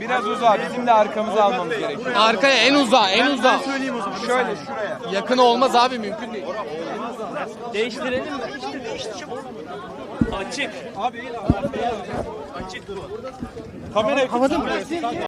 Biraz uzağa bizim de arkamıza almamız gerekiyor. arkaya en uzağa en uzağa. Söyleyeyim o zaman. Şöyle şuraya. Yakın olmaz abi mümkün değil. Değiştirelim mi? Açık. Kamera havada mı?